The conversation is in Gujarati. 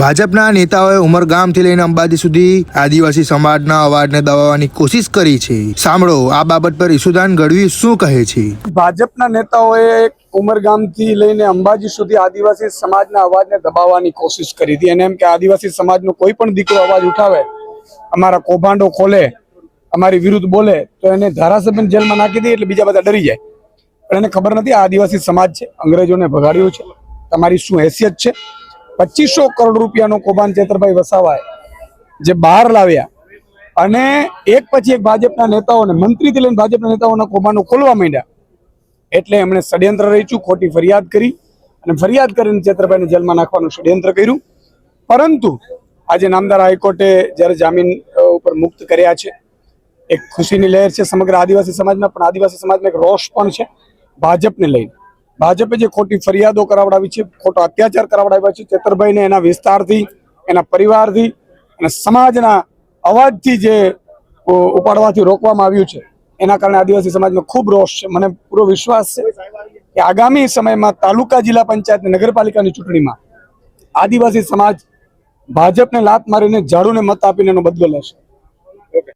ભાજપના નેતાઓએ ઉમરગામથી લઈને અંબાજી સુધી આદિવાસી સમાજના અવાજને દબાવવાની કોશિશ કરી છે. સાંભળો, આ બાબત પર ઈસુદાન ગઢવી શું કહે છે? ભાજપના નેતાઓએ ઉમરગામથી લઈને અંબાજી સુધી આદિવાસી સમાજના અવાજને દબાવવાની કોશિશ કરી હતી. અને એમ કે આદિવાસી સમાજનો કોઈ પણ દીકરો અવાજ ઉઠાવે, અમારા કૌભાંડો ખોલે, અમારી વિરુદ્ધ બોલે, તો એને ધારાસભ્ય જેલમાં નાખી દે એટલે બીજા બધા ડરી જાય. પણ એને ખબર નથી આ આદિવાસી સમાજ છે, અંગ્રેજોને ભગાડ્યું છે. તમારી શું હેસિયત છે? પચીસો કરોડ રૂપિયાનો કૌભાંડ ચેતરભાઈ વસાવાએ જે બહાર લાવ્યા અને એક પછી એક ભાજપના નેતાઓને, મંત્રીથી લઈને ભાજપના નેતાઓના કૌભાંડો ખોલવા માંડ્યા. એટલે એમણે ષડયંત્ર રચ્યું, ખોટી ફરિયાદ કરી અને ફરિયાદ કરીને ચેતરભાઈને જેલમાં નાખવાનું ષડયંત્ર કર્યું. પરંતુ આજે નામદાર હાઈકોર્ટે જ્યારે જામીન ઉપર મુક્ત કર્યા છે, એક ખુશીની લહેર છે સમગ્ર આદિવાસી સમાજમાં, પણ આદિવાસી સમાજમાં એક રોષ પણ છે, ભાજપને લઈને. ભાજપે જે ખોટી ફરિયાદો કરાવડાવી છે, ખોટો અત્યાચાર કરાવડાવ્યા છે, ચેતરભાઈને એના વિસ્તારથી, એના પરિવારથી અને સમાજના અવાજથી જે ઉપાડવાથી રોકવામાં આવ્યું છે. એના કારણે આદિવાસી સમાજમાં ખૂબ રોષ છે. મને પૂરો વિશ્વાસ છે કે આગામી સમયમાં તાલુકા જિલ્લા પંચાયત નગરપાલિકાની ચૂંટણીમાં આદિવાસી સમાજ ભાજપને લાત મારીને ઝાડુને મત આપીને એનો બદલો લેશે.